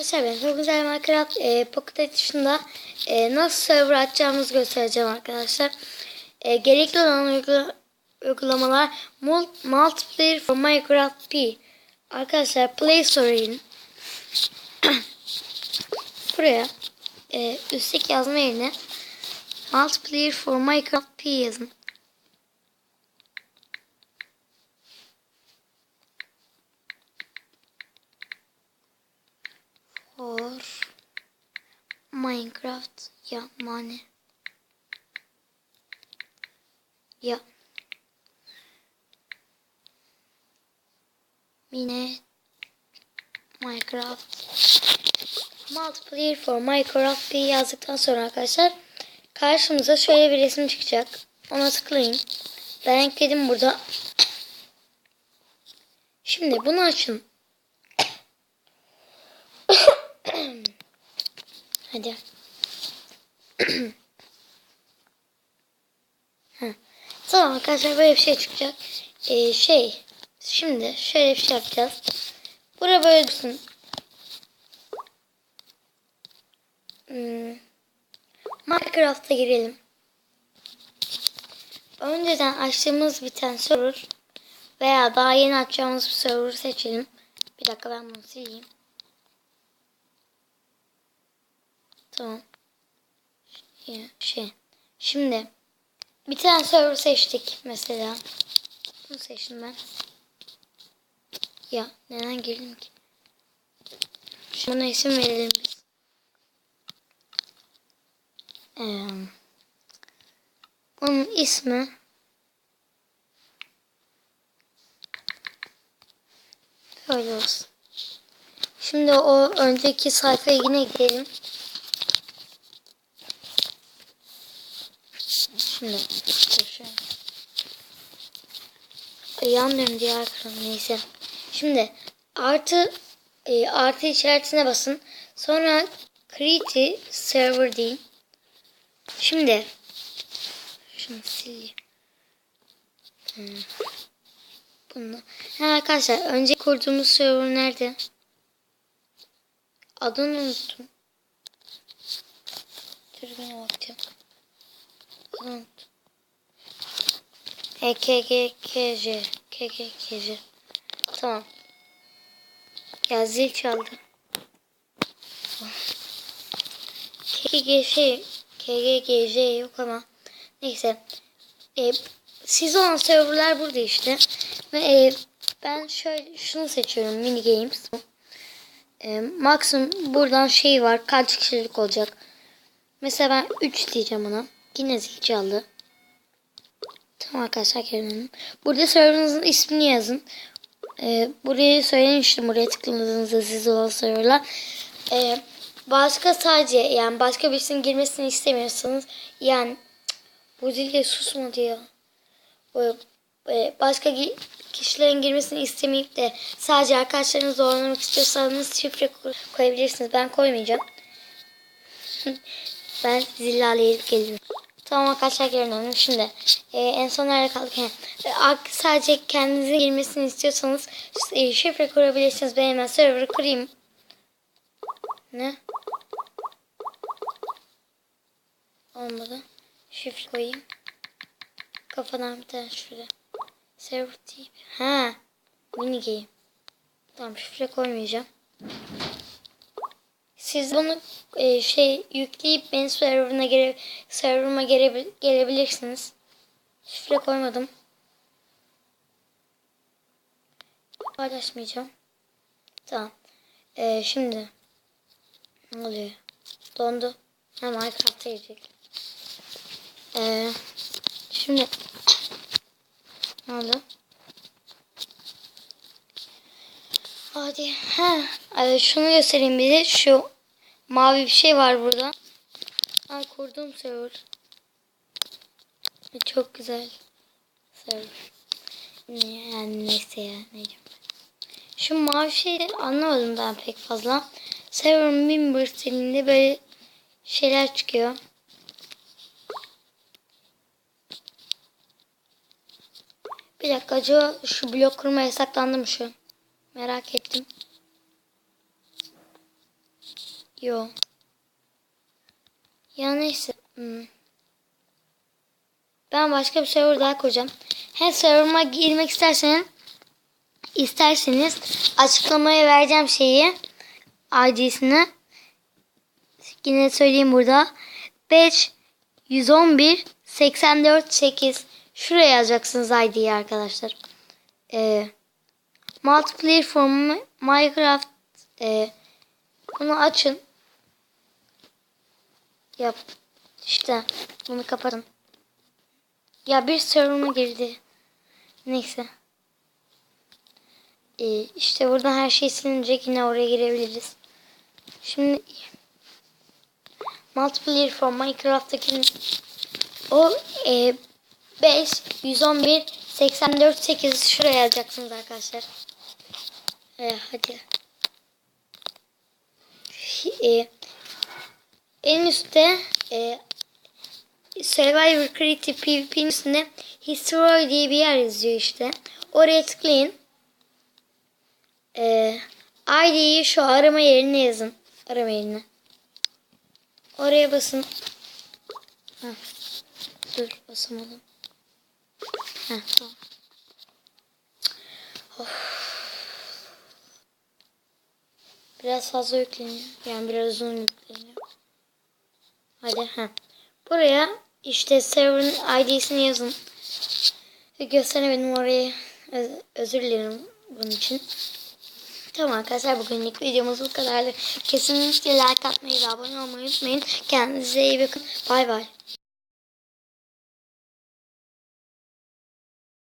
Arkadaşlar ben çok güzel Minecraft e, Pocket Edition'da e, nasıl server açacağımızı göstereceğim arkadaşlar. E, gerekli olan uygula- uygulamalar Mul- Multiplayer for Minecraft P. Arkadaşlar Play Store'a. Buraya e, üstteki yazma yerine Multiplayer for Minecraft P yazın. For Minecraft ya mane ya mine Minecraft Multiplayer for Minecraft diye yazdıktan sonra arkadaşlar karşımıza şöyle bir resim çıkacak. Ona tıklayın. Ben ekledim burada. Şimdi bunu açın. Hadi. Tamam arkadaşlar böyle bir şey çıkacak. Ee, şey. Şimdi şöyle bir şey yapacağız. Bura böyle dursun. Hmm. Minecraft'a girelim. Önceden açtığımız bir tane server veya daha yeni açacağımız bir server seçelim. Bir dakika ben bunu sileyim. Tamam. Şey. Şimdi bir tane server seçtik mesela. Bunu seçtim ben. Ya neden girdim ki? Şuna isim verelim. Ee, onun ismi böyle olsun. Şimdi o önceki sayfaya yine gidelim. Şimdi şöyle. Yanmıyorum diğer ekran neyse. Şimdi artı e, artı işaretine basın. Sonra create server deyin. Şimdi şunu sileyim. Hmm. Bunu. Ha, arkadaşlar önce kurduğumuz server nerede? Adını unuttum. Dur ben bakacağım. Unuttum. EKGKJ KGKJ Tamam. Ya zil çaldı. KGJ KGKJ yok ama neyse. E, siz olan serverlar burada işte. Ve e, ben şöyle şunu seçiyorum mini games. E, maksimum buradan şey var kaç kişilik olacak. Mesela ben 3 diyeceğim ona. Yine zil çaldı. Tamam arkadaşlar gelin. Burada serverınızın ismini yazın. Ee, burayı söylemiştim. Buraya tıkladığınızda siz olan serverlar. Ee, başka sadece yani başka birisinin girmesini istemiyorsanız yani bu dil de susmadı ya. Böyle, böyle başka kişilerin girmesini istemeyip de sadece arkadaşlarınızı zorlamak istiyorsanız şifre ko- koyabilirsiniz. Ben koymayacağım. ben zillaleyip gelirim. Tamam arkadaşlar gelin Şimdi e, en son nerede kaldık? He. E, sadece kendinizin girmesini istiyorsanız e, şifre kurabilirsiniz. Ben hemen server'ı kurayım. Ne? Olmadı. Şifre koyayım. Kafadan bir tane şöyle. Server TV. Ha. Mini game. Tamam şifre koymayacağım. Siz bunu e, şey yükleyip benim serverına gele, serverıma gele, gelebilirsiniz. Şifre koymadım. Paylaşmayacağım. Tamam. E, şimdi ne oluyor? Dondu. Ha Minecraft'a girecek. E, şimdi ne oldu? Hadi. Ha. Ee, şunu göstereyim bize. Şu mavi bir şey var burada. Ay kurduğum server. Çok güzel. Server. Yani neyse ya. Ne. Şu mavi şeyi anlamadım ben pek fazla. Server member stilinde böyle şeyler çıkıyor. Bir dakika acaba şu blok kurma yasaklandı mı şu? Merak ettim. Yo. Ya neyse. Hmm. Ben başka bir server daha kuracağım. Her serverıma girmek isterseniz isterseniz açıklamaya vereceğim şeyi ID'sini. Yine söyleyeyim burada. 5 111 84 8 Şuraya yazacaksınız ID'yi arkadaşlar. Ee, multiplayer for Minecraft e, bunu açın. Yap. İşte bunu kapatın. Ya bir server'ıma girdi. Neyse. Ee, işte burada her şey silinecek. Yine oraya girebiliriz. Şimdi multiplayer for Minecraft'taki o e, 5 111 84 8 şuraya yazacaksınız arkadaşlar. Ee, hadi. E, en üstte e, Survivor Creative PvP'nin üstünde History diye bir yer yazıyor işte. Oraya tıklayın. Ee, ID'yi şu arama yerine yazın. Arama yerine. Oraya basın. Heh. Dur basamadım. Heh. Of. Biraz fazla yükleniyor. Yani biraz uzun yükleniyor. Hadi ha. Buraya işte server'ın ID'sini yazın. Gösteremedim orayı. Öz- özür dilerim bunun için. Tamam arkadaşlar bugünlük videomuz bu kadardı. Kesinlikle like atmayı ve abone olmayı unutmayın. Kendinize iyi bakın. Bay bay.